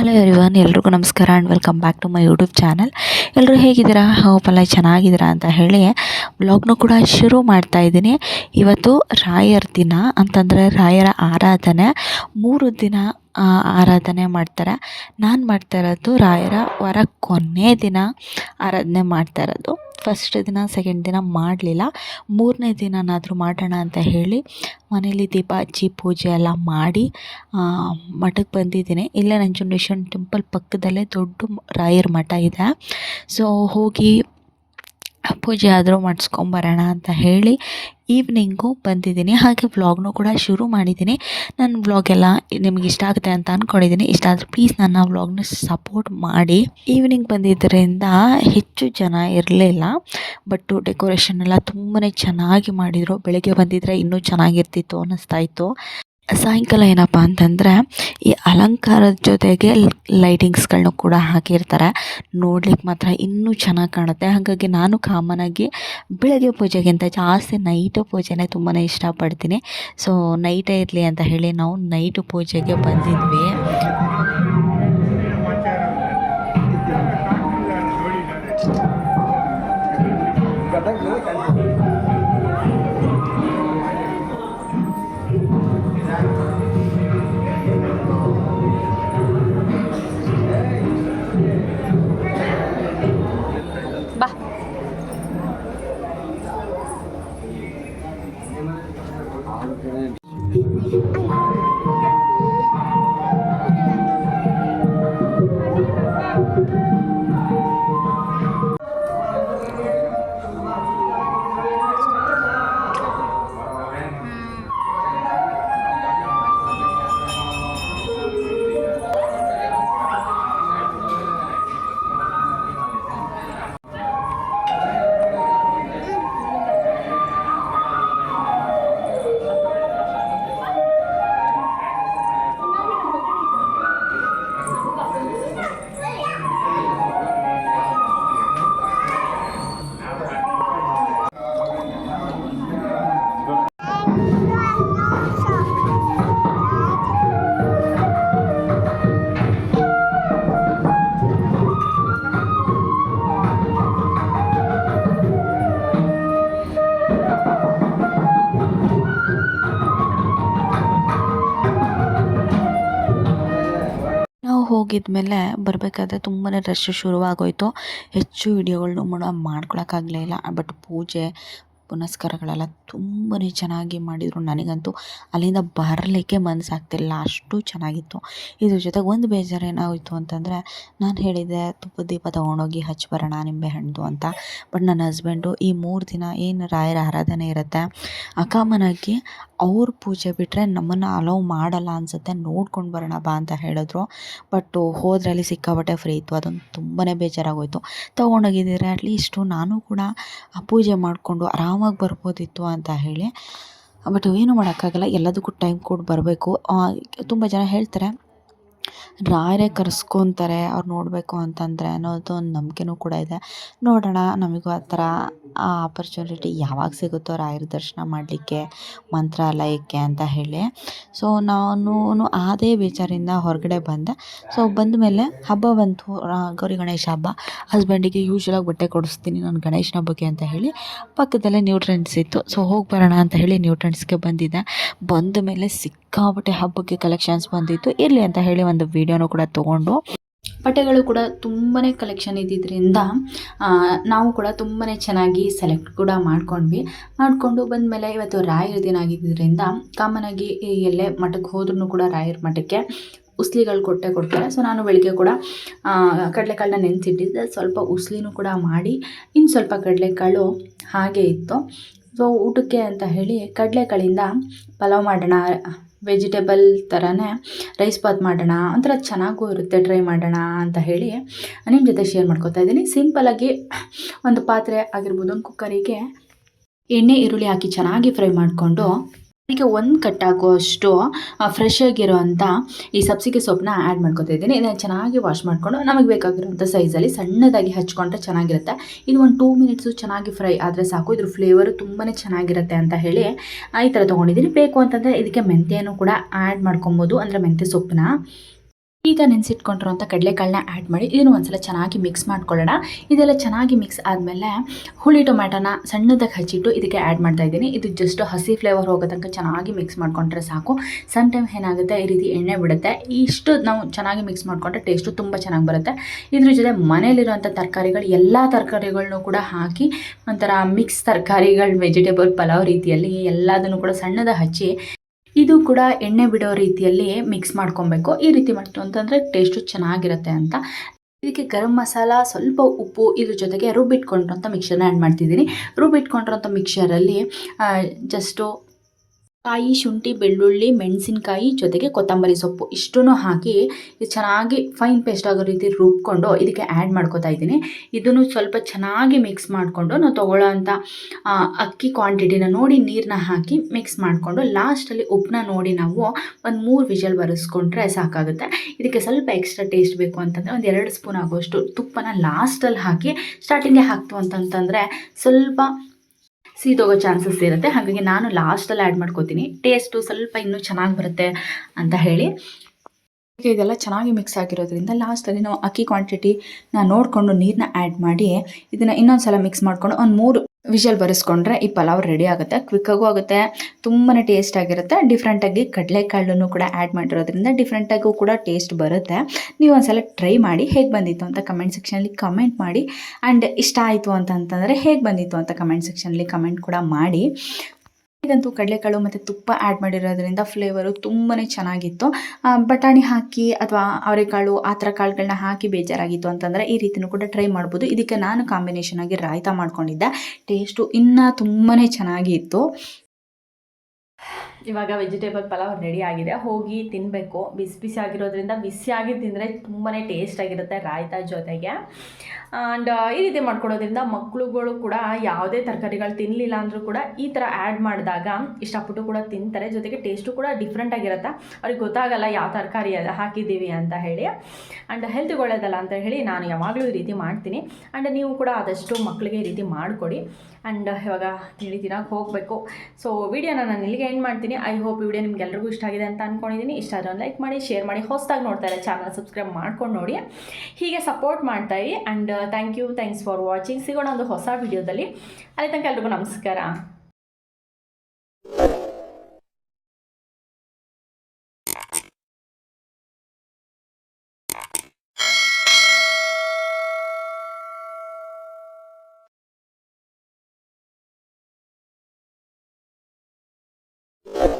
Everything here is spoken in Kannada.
ಹಲೋ ಎವ್ರಿವನ್ ಎಲ್ರಿಗೂ ನಮಸ್ಕಾರ and welcome back to my YouTube channel ಎಲ್ಲರೂ ಹೇಗಿದ್ದೀರಾ? ಹೋಪಲ್ಲ ಚೆನ್ನಾಗಿದ್ದೀರಾ ಅಂತ ಹೇಳಿ ಬ್ಲಾಗ್ನು ಕೂಡ ಶುರು ಮಾಡ್ತಾ ಇದ್ದೀನಿ. ಇವತ್ತು ರಾಯರ ದಿನ ಅಂತಂದರೆ ರಾಯರ ಆರಾಧನೆ. ಮೂರು ದಿನ ಆರಾಧನೆ ಮಾಡ್ತಾರೆ. ನಾನು ಮಾಡ್ತಾ ಇರೋದು ರಾಯರ ವರ ಕೊನೆ ದಿನ ಆರಾಧನೆ ಮಾಡ್ತಾ ಇರೋದು. ಫಸ್ಟ್ ದಿನ ಸೆಕೆಂಡ್ ದಿನ ಮಾಡಲಿಲ್ಲ. ಮೂರನೇ ದಿನನಾದರೂ ಮಾಡೋಣ ಅಂತ ಹೇಳಿ ಮನೇಲಿ ದೀಪ ಹಚ್ಚಿ ಪೂಜೆ ಎಲ್ಲ ಮಾಡಿ ಮಠಕ್ಕೆ ಬಂದಿದ್ದೀನಿ. ಇಲ್ಲೇ ನಂಜುಂಡೇಶ್ವರ ಟೆಂಪಲ್ ಪಕ್ಕದಲ್ಲೇ ದೊಡ್ಡ ರಾಯರ ಮಠ ಇದೆ. ಸೊ ಹೋಗಿ ಪೂಜೆ ಆದರೂ ಮಾಡಿಸ್ಕೊಂಬರೋಣ ಅಂತ ಹೇಳಿ ಈವ್ನಿಂಗು ಬಂದಿದ್ದೀನಿ. ಹಾಗೆ ವ್ಲಾಗ್ನೂ ಕೂಡ ಶುರು ಮಾಡಿದ್ದೀನಿ. ನನ್ನ ವ್ಲಾಗೆಲ್ಲ ನಿಮ್ಗೆ ಇಷ್ಟ ಆಗುತ್ತೆ ಅಂತ ಅಂದ್ಕೊಂಡಿದ್ದೀನಿ ಇಷ್ಟ ಆದರೆ ಪ್ಲೀಸ್ ನನ್ನ ವ್ಲಾಗ್ನ ಸಪೋರ್ಟ್ ಮಾಡಿ. ಈವ್ನಿಂಗ್ ಬಂದಿದ್ದರಿಂದ ಹೆಚ್ಚು ಜನ ಇರಲಿಲ್ಲ. ಬಟ್ಟು ಡೆಕೋರೇಷನ್ ಎಲ್ಲ ತುಂಬಾ ಚೆನ್ನಾಗಿ ಮಾಡಿದರು. ಬೆಳಗ್ಗೆ ಬಂದಿದ್ದರೆ ಇನ್ನೂ ಚೆನ್ನಾಗಿರ್ತಿತ್ತು ಅನ್ನಿಸ್ತಾ ಇತ್ತು. ಸಾಯಂಕಾಲ ಏನಪ್ಪ ಅಂತಂದರೆ ಈ ಅಲಂಕಾರದ ಜೊತೆಗೆ ಲೈಟಿಂಗ್ಸ್ಗಳನ್ನು ಕೂಡ ಹಾಕಿರ್ತಾರೆ. ನೋಡ್ಲಿಕ್ಕೆ ಮಾತ್ರ ಇನ್ನೂ ಚೆನ್ನಾಗಿ ಕಾಣುತ್ತೆ. ಹಾಗಾಗಿ ನಾನು ಕಾಮನಾಗಿ ಬೆಳಗ್ಗೆ ಪೂಜೆಗಿಂತ ಜಾಸ್ತಿ ನೈಟ್ ಪೂಜೆನೇ ತುಂಬಾ ಇಷ್ಟಪಡ್ತೀನಿ. ಸೊ, ನೈಟೇ ಇರಲಿ ಅಂತ ಹೇಳಿ ನಾವು ನೈಟ್ ಪೂಜೆಗೆ ಬಂದಿದ್ವಿ. and then... ಹೋಗಿದ್ಮೇಲೆ ಬರಬೇಕಾದ್ರೆ ತುಂಬಾ ರಶ್ ಶುರುವಾಗೋಯಿತು. ಹೆಚ್ಚು ವಿಡಿಯೋಗಳ್ನು ಕೂಡ ಮಾಡ್ಕೊಳಕ್ಕಾಗಲೇ ಇಲ್ಲ. ಬಟ್ ಪೂಜೆ ಪುನಸ್ಕಾರಗಳೆಲ್ಲ ತುಂಬಾ ಚೆನ್ನಾಗಿ ಮಾಡಿದರು. ನನಗಂತೂ ಅಲ್ಲಿಂದ ಬರಲಿಕ್ಕೆ ಮನಸ್ಸಾಗ್ತಿಲ್ಲ ಅಷ್ಟು ಚೆನ್ನಾಗಿತ್ತು. ಇದ್ರ ಜೊತೆಗೆ ಒಂದು ಬೇಜಾರು ಏನಾಗೋಯಿತು ಅಂತಂದರೆ, ನಾನು ಹೇಳಿದೆ ತುಪ್ಪದ ದೀಪ ತೊಗೊಂಡೋಗಿ ಹಚ್ಚಿ ಬರೋಣ ನಿಂಬೆಹಣ್ಣು ಅಂತ. ಬಟ್ ನನ್ನ ಹಸ್ಬೆಂಡು ಈ ಮೂರು ದಿನ ಏನು ರಾಯರ ಆರಾಧನೆ ಇರುತ್ತೆ ಅಕಾಮನಾಗಿ ಅವ್ರ ಪೂಜೆ ಬಿಟ್ಟರೆ ನಮ್ಮನ್ನು ಅಲೌ ಮಾಡಲ್ಲ ಅನಿಸುತ್ತೆ. ನೋಡ್ಕೊಂಡು ಬರೋಣ ಬಾ ಅಂತ ಹೇಳಿದ್ರು. ಬಟ್ ಹೋದ್ರಲ್ಲಿ ಸಿಕ್ಕಾಬಟ್ಟೆ ಫ್ರೀ ಇತ್ತು. ಅದೊಂದು ತುಂಬಾ ಬೇಜಾರಾಗೋಯಿತು. ತೊಗೊಂಡೋಗಿದ್ದೀರ? ಅಟ್ಲೀಸ್ಟು ನಾನು ಕೂಡ ಆ ಪೂಜೆ ಮಾಡಿಕೊಂಡು ಆರಾಮಾಗಿ ಬರ್ಬೋದಿತ್ತು ಅಂತ ಹೇಳಿ. ಬಟ್ ಏನು ಮಾಡೋಕ್ಕಾಗಲ್ಲ, ಎಲ್ಲದಕ್ಕೂ ಟೈಮ್ ಕೊಟ್ಟು ಬರಬೇಕು. ತುಂಬ ಜನ ಹೇಳ್ತಾರೆ ರಾಯರೇ ಕರೆಸ್ಕೊತಾರೆ, ಅವ್ರು ನೋಡಬೇಕು ಅಂತಂದರೆ ಅನ್ನೋದು ಒಂದು ನಂಬಿಕೆನೂ ಕೂಡ ಇದೆ. ನೋಡೋಣ, ನಮಗೂ ಆ ಥರ, ಆ ಆಪರ್ಚುನಿಟಿ ಯಾವಾಗ ಸಿಗುತ್ತೋ ರಾಯರ ದರ್ಶನ ಮಾಡಲಿಕ್ಕೆ, ಮಂತ್ರಾಲಯಕ್ಕೆ ಅಂತ ಹೇಳಿ. ಸೊ ನಾನು ಅದೇ ಬೇಜಾರಿಂದ ಹೊರಗಡೆ ಬಂದೆ. ಸೊ ಬಂದ ಮೇಲೆ ಹಬ್ಬ ಬಂತು ಗೌರಿ ಗಣೇಶ ಹಬ್ಬ. ಹಸ್ಬೆಂಡಿಗೆ ಯೂಶ್ವಲಾಗಿ ಬಟ್ಟೆ ಕೊಡಿಸ್ತೀನಿ ನಾನು ಗಣೇಶನ ಹಬ್ಬಕ್ಕೆ ಅಂತ ಹೇಳಿ ಪಕ್ಕದಲ್ಲೇ ನ್ಯೂ ಟ್ರೆಂಡ್ಸ್ ಇತ್ತು. ಸೊ ಹೋಗಿ ಬರೋಣ ಅಂತ ಹೇಳಿ ನ್ಯೂ ಟ್ರೆಂಡ್ಸ್ಗೆ ಬಂದಿದ್ದೆ. ಬಂದ ಮೇಲೆ ಸಿಕ್ಕಾಪಟ್ಟೆ ಹಬ್ಬಕ್ಕೆ ಕಲೆಕ್ಷನ್ಸ್ ಬಂದಿತ್ತು. ಇರಲಿ ಅಂತ ಹೇಳಿ ಒಂದು ವೀಡಿಯೋನು ಕೂಡ ತೊಗೊಂಡು. ಬಟ್ಟೆಗಳು ಕೂಡ ತುಂಬಾ ಕಲೆಕ್ಷನ್ ಇದ್ದಿದ್ದರಿಂದ ನಾವು ಕೂಡ ತುಂಬಾ ಚೆನ್ನಾಗಿ ಸೆಲೆಕ್ಟ್ ಕೂಡ ಮಾಡ್ಕೊಂಡ್ವಿ. ಮಾಡಿಕೊಂಡು ಬಂದಮೇಲೆ ಇವತ್ತು ರಾಯರ ದಿನ ಆಗಿದ್ದರಿಂದ ಆಗಿ ಎಲ್ಲೇ ಮಠಕ್ಕೆ ಹೋದ್ರೂ ಕೂಡ ರಾಯರ ಮಠಕ್ಕೆ ಉಸ್ಲಿಗಳು ಕೊಟ್ಟೆ ಕೊಡ್ತಾರೆ. ಸೊ ನಾನು ಬೆಳಿಗ್ಗೆ ಕೂಡ ಕಡಲೆಕಾಳನ್ನ ನೆನೆಸಿಟ್ಟಿದ್ದೆ. ಸ್ವಲ್ಪ ಉಸ್ಲಿನೂ ಕೂಡ ಮಾಡಿ ಇನ್ನು ಸ್ವಲ್ಪ ಕಡಲೆಕಾಳು ಹಾಗೆ ಇತ್ತು. ಸೊ ಊಟಕ್ಕೆ ಅಂತ ಹೇಳಿ ಕಡಲೆಕಾಳಿಂದ ಪಲಾವ್ ಮಾಡೋಣ ವೆಜಿಟೇಬಲ್ ಥರನೇ ರೈಸ್ ಬಾತ್ ಮಾಡೋಣ, ಒಂಥರ ಚೆನ್ನಾಗೂ ಇರುತ್ತೆ, ಟ್ರೈ ಮಾಡೋಣ ಅಂತ ಹೇಳಿ ನಿಮ್ಮ ಜೊತೆ ಶೇರ್ ಮಾಡ್ಕೊತಾ ಇದ್ದೀನಿ. ಸಿಂಪಲಾಗಿ ಒಂದು ಪಾತ್ರೆ ಆಗಿರ್ಬೋದು, ಒಂದು ಕುಕ್ಕರಿಗೆ ಎಣ್ಣೆ, ಈರುಳ್ಳಿ ಹಾಕಿ ಚೆನ್ನಾಗಿ ಫ್ರೈ ಮಾಡಿಕೊಂಡು ಅದಕ್ಕೆ ಒಂದು ಕಟ್ಟಾಗುವಷ್ಟು ಫ್ರೆಶ್ ಆಗಿರೋವಂಥ ಈ ಸಬ್ಸಿಗೆ ಸೊಪ್ಪನ್ನ ಆ್ಯಡ್ ಮಾಡ್ಕೊತಾ ಇದ್ದೀನಿ. ಇದನ್ನು ಚೆನ್ನಾಗಿ ವಾಶ್ ಮಾಡಿಕೊಂಡು ನಮಗೆ ಬೇಕಾಗಿರೋಂಥ ಸೈಜಲ್ಲಿ ಸಣ್ಣದಾಗಿ ಹಚ್ಕೊಂಡ್ರೆ ಚೆನ್ನಾಗಿರುತ್ತೆ. ಇದು ಒಂದು ಟೂ ಮಿನಿಟ್ಸು ಚೆನ್ನಾಗಿ ಫ್ರೈ ಆದರೆ ಸಾಕು. ಇದ್ರ ಫ್ಲೇವರು ತುಂಬಾ ಚೆನ್ನಾಗಿರುತ್ತೆ ಅಂತ ಹೇಳಿ ಈ ಥರ ತೊಗೊಂಡಿದ್ದೀನಿ. ಬೇಕು ಅಂತಂದರೆ ಇದಕ್ಕೆ ಮೆಂತ್ಯನೂ ಕೂಡ ಆ್ಯಡ್ ಮಾಡ್ಕೊಬೋದು. ಅಂದರೆ ಮೆಂತ್ಯ ಸೊಪ್ಪನ್ನ. ಈಗ ನೆನೆಸಿಟ್ಕೊಂಡಿರೋಂಥ ಕಡಲೆಕಾಳನ್ನ ಆ್ಯಡ್ ಮಾಡಿ ಇದನ್ನು ಒಂದ್ಸಲ ಚೆನ್ನಾಗಿ ಮಿಕ್ಸ್ ಮಾಡ್ಕೊಳ್ಳೋಣ. ಇದೆಲ್ಲ ಚೆನ್ನಾಗಿ ಮಿಕ್ಸ್ ಆದಮೇಲೆ ಹುಳಿ ಟೊಮ್ಯಾಟೋನ ಸಣ್ಣದಾಗಿ ಹಚ್ಚಿಟ್ಟು ಇದಕ್ಕೆ ಆ್ಯಡ್ ಮಾಡ್ತಾ ಇದ್ದೀನಿ. ಇದು ಜಸ್ಟ್ ಹಸಿ ಫ್ಲೇವರ್ ಹೋಗೋ ತನಕ ಚೆನ್ನಾಗಿ ಮಿಕ್ಸ್ ಮಾಡ್ಕೊಂಡ್ರೆ ಸಾಕು. ಸಮ್ ಟೈಮ್ ಏನಾಗುತ್ತೆ, ಈ ರೀತಿ ಎಣ್ಣೆ ಬಿಡುತ್ತೆ. ಇಷ್ಟು ನಾವು ಚೆನ್ನಾಗಿ ಮಿಕ್ಸ್ ಮಾಡಿಕೊಂಡ್ರೆ ಟೇಸ್ಟು ತುಂಬ ಚೆನ್ನಾಗಿ ಬರುತ್ತೆ. ಇದ್ರ ಜೊತೆ ಮನೇಲಿರುವಂಥ ತರಕಾರಿಗಳು, ಎಲ್ಲ ತರಕಾರಿಗಳನ್ನು ಕೂಡ ಹಾಕಿ ಒಂಥರ ಮಿಕ್ಸ್ ತರಕಾರಿಗಳು ವೆಜಿಟೇಬಲ್ ಪಲಾವ್ ರೀತಿಯಲ್ಲಿ ಎಲ್ಲದನ್ನು ಕೂಡ ಸಣ್ಣದಾಗಿ ಹಚ್ಚಿ ಇದು ಕೂಡ ಎಣ್ಣೆ ಬಿಡೋ ರೀತಿಯಲ್ಲಿ ಮಿಕ್ಸ್ ಮಾಡ್ಕೊಬೇಕು. ಈ ರೀತಿ ಮಾಡ್ತು ಅಂತಂದ್ರೆ ಟೇಸ್ಟು ಚೆನ್ನಾಗಿರುತ್ತೆ ಅಂತ. ಇದಕ್ಕೆ ಗರಂ ಮಸಾಲ, ಸ್ವಲ್ಪ ಉಪ್ಪು ಇದ್ರ ಜೊತೆಗೆ ರುಬ್ಬಿಟ್ಕೊಂಡಿರೋಂಥ ಮಿಕ್ಸರ್ನ ಆ್ಯಡ್ ಮಾಡ್ತಿದ್ದೀನಿ. ರುಬ್ಬಿಟ್ಕೊಂಡಿರೋಂಥ ಮಿಕ್ಸರಲ್ಲಿ ಜಸ್ಟು ಕಾಯಿ, ಶುಂಠಿ, ಬೆಳ್ಳುಳ್ಳಿ, ಮೆಣಸಿನಕಾಯಿ ಜೊತೆಗೆ ಕೊತ್ತಂಬರಿ ಸೊಪ್ಪು. ಇಷ್ಟನ್ನು ಹಾಕಿ ಚೆನ್ನಾಗಿ ಫೈನ್ ಪೇಸ್ಟ್ ಆಗೋ ರೀತಿ ರುಬ್ಕೊಂಡು ಇದಕ್ಕೆ ಆ್ಯಡ್ ಮಾಡ್ಕೊತಾ ಇದ್ದೀನಿ. ಇದನ್ನು ಸ್ವಲ್ಪ ಚೆನ್ನಾಗಿ ಮಿಕ್ಸ್ ಮಾಡಿಕೊಂಡು ನಾವು ತೊಗೊಳ್ಳೋ ಅಂಥ ಅಕ್ಕಿ ಕ್ವಾಂಟಿಟಿನ ನೋಡಿ ನೀರನ್ನ ಹಾಕಿ ಮಿಕ್ಸ್ ಮಾಡಿಕೊಂಡು ಲಾಸ್ಟಲ್ಲಿ ಉಪ್ಪನ್ನ ನೋಡಿ ನಾವು ಒಂದು ಮೂರು ವಿಷಲ್ ಬರೆಸ್ಕೊಂಡ್ರೆ ಸಾಕಾಗುತ್ತೆ. ಇದಕ್ಕೆ ಸ್ವಲ್ಪ ಎಕ್ಸ್ಟ್ರಾ ಟೇಸ್ಟ್ ಬೇಕು ಅಂತಂದರೆ ಒಂದು ಎರಡು ಸ್ಪೂನ್ ಆಗೋಷ್ಟು ತುಪ್ಪನ ಲಾಸ್ಟಲ್ಲಿ ಹಾಕಿ ಸ್ಟಾರ್ಟಿಂಗೇ ಹಾಕ್ತು ಅಂತಂತಂದರೆ ಸ್ವಲ್ಪ ಸೀದೋಗೋ ಚಾನ್ಸಸ್ ಇರುತ್ತೆ. ಹಾಗಾಗಿ ನಾನು ಲಾಸ್ಟಲ್ಲಿ ಆ್ಯಡ್ ಮಾಡ್ಕೋತೀನಿ. ಟೇಸ್ಟು ಸ್ವಲ್ಪ ಇನ್ನೂ ಚೆನ್ನಾಗಿ ಬರುತ್ತೆ ಅಂತ ಹೇಳಿ. ಇದೆಲ್ಲ ಚೆನ್ನಾಗಿ ಮಿಕ್ಸ್ ಆಗಿರೋದ್ರಿಂದ ಲಾಸ್ಟಲ್ಲಿ ನಾವು ಅಕ್ಕಿ ಕ್ವಾಂಟಿಟಿನ ನೋಡಿಕೊಂಡು ನೀರನ್ನ ಆ್ಯಡ್ ಮಾಡಿ, ಇದನ್ನು ಇನ್ನೊಂದು ಸಲ ಮಿಕ್ಸ್ ಮಾಡಿಕೊಂಡು ಒಂದು ಮೂರು ವಿಷಲ್ ಬರೆಸ್ಕೊಂಡ್ರೆ ಈ ಪಲಾವ್ ರೆಡಿ ಆಗುತ್ತೆ. ಕ್ವಿಕ್ಕಾಗೂ ಆಗುತ್ತೆ. ತುಂಬಾ ಟೇಸ್ಟ್ ಆಗಿರುತ್ತೆ. ಡಿಫ್ರೆಂಟಾಗಿ ಕಡಲೆಕಾಳನ್ನು ಕೂಡ ಆ್ಯಡ್ ಮಾಡಿರೋದ್ರಿಂದ ಡಿಫ್ರೆಂಟಾಗೂ ಕೂಡ ಟೇಸ್ಟ್ ಬರುತ್ತೆ. ನೀವು ಒಂದ್ಸಲ ಟ್ರೈ ಮಾಡಿ ಹೇಗೆ ಬಂದಿತ್ತು ಅಂತ ಕಮೆಂಟ್ ಸೆಕ್ಷನಲ್ಲಿ ಕಮೆಂಟ್ ಮಾಡಿ. ಆ್ಯಂಡ್ ಇಷ್ಟ ಆಯಿತು ಅಂತಂತಂದರೆ ಹೇಗೆ ಬಂದಿತ್ತು ಅಂತ ಕಮೆಂಟ್ ಸೆಕ್ಷನಲ್ಲಿ ಕಮೆಂಟ್ ಕೂಡ ಮಾಡಿ. ಇದಂತೂ ಕಡಲೆಕಾಳು ಮತ್ತು ತುಪ್ಪ ಆ್ಯಡ್ ಮಾಡಿರೋದ್ರಿಂದ ಫ್ಲೇವರು ತುಂಬಾ ಚೆನ್ನಾಗಿತ್ತು. ಬಟಾಣಿ ಹಾಕಿ ಅಥವಾ ಅವರೆಕಾಳು ಆ ಥರ ಕಾಳುಗಳನ್ನ ಹಾಕಿ ಬೇಜಾರಾಗಿತ್ತು ಅಂತಂದರೆ ಈ ರೀತಿಯೂ ಕೂಡ ಟ್ರೈ ಮಾಡ್ಬೋದು. ಇದಕ್ಕೆ ನಾನು ಕಾಂಬಿನೇಷನ್ ಆಗಿ ರಾಯ್ತಾ ಮಾಡ್ಕೊಂಡಿದ್ದೆ. ಟೇಸ್ಟು ಇನ್ನೂ ತುಂಬಾ ಚೆನ್ನಾಗಿತ್ತು. ಇವಾಗ ವೆಜಿಟೇಬಲ್ ಪಲಾವ್ ರೆಡಿ ಆಗಿದೆ. ಹೋಗಿ ತಿನ್ನಬೇಕು ಬಿಸಿ ಬಿಸಿ ಆಗಿರೋದ್ರಿಂದ ಬಿಸಿಯಾಗಿ ತಿಂದರೆ ತುಂಬಾ ಟೇಸ್ಟ್ ಆಗಿರುತ್ತೆ ರಾಯ್ತ ಜೊತೆಗೆ. ಆ್ಯಂಡ್ ಈ ರೀತಿ ಮಾಡ್ಕೊಡೋದ್ರಿಂದ ಮಕ್ಕಳುಗಳು ಕೂಡ ಯಾವುದೇ ತರಕಾರಿಗಳು ತಿನ್ನಲಿಲ್ಲ ಅಂದರೂ ಕೂಡ ಈ ಥರ ಆ್ಯಡ್ ಮಾಡಿದಾಗ ಇಷ್ಟಪಟ್ಟು ಕೂಡ ತಿಂತಾರೆ. ಜೊತೆಗೆ ಟೇಸ್ಟು ಕೂಡ ಡಿಫ್ರೆಂಟ್ ಆಗಿರುತ್ತೆ. ಅವ್ರಿಗೆ ಗೊತ್ತಾಗಲ್ಲ ಯಾವ ತರಕಾರಿ ಹಾಕಿದ್ದೀವಿ ಅಂತ ಹೇಳಿ. ಆ್ಯಂಡ್ ಹೆಲ್ತ್ಗೆ ಒಳ್ಳೇದಲ್ಲ ಅಂತ ಹೇಳಿ ನಾನು ಯಾವಾಗಲೂ ಈ ರೀತಿ ಮಾಡ್ತೀನಿ. ಆ್ಯಂಡ್ ನೀವು ಕೂಡ ಆದಷ್ಟು ಮಕ್ಕಳಿಗೆ ಈ ರೀತಿ ಮಾಡಿಕೊಡಿ. ಆ್ಯಂಡ್ ಇವಾಗ ತಿಳಿ ತಿನ್ನೋಕೆ ಹೋಗಬೇಕು. ಸೊ ವಿಡಿಯೋನ ನಾನು ಇಲ್ಲಿಗೆ ಏನು ಮಾಡ್ತೀನಿ. ಐ ಹೋಪ್ ವಿಡಿಯೋ ನಿಮ್ಗೆ ಎಲ್ಲರಿಗೂ ಇಷ್ಟ ಆಗಿದೆ ಅಂತ ಅಂದ್ಕೊಂಡಿದ್ದೀನಿ ಇಷ್ಟ ಆದರೆ ಲೈಕ್ ಮಾಡಿ ಶೇರ್ ಮಾಡಿ, ಹೊಸದಾಗಿ ನೋಡ್ತಾ ಚಾನಲ್ ಸಬ್ಸ್ಕ್ರೈಬ್ ಮಾಡ್ಕೊಂಡು ನೋಡಿ. ಹೀಗೆ ಸಪೋರ್ಟ್ ಮಾಡ್ತಾ ಇರಿ. And thank you thanks for watching ಸಿಗೋಣ ಒಂದು ಹೊಸ ವಿಡಿಯೋದಲ್ಲಿ ಅಲ್ಲಿ ತನಕ ಎಲ್ರಿಗೂ ನಮಸ್ಕಾರ. you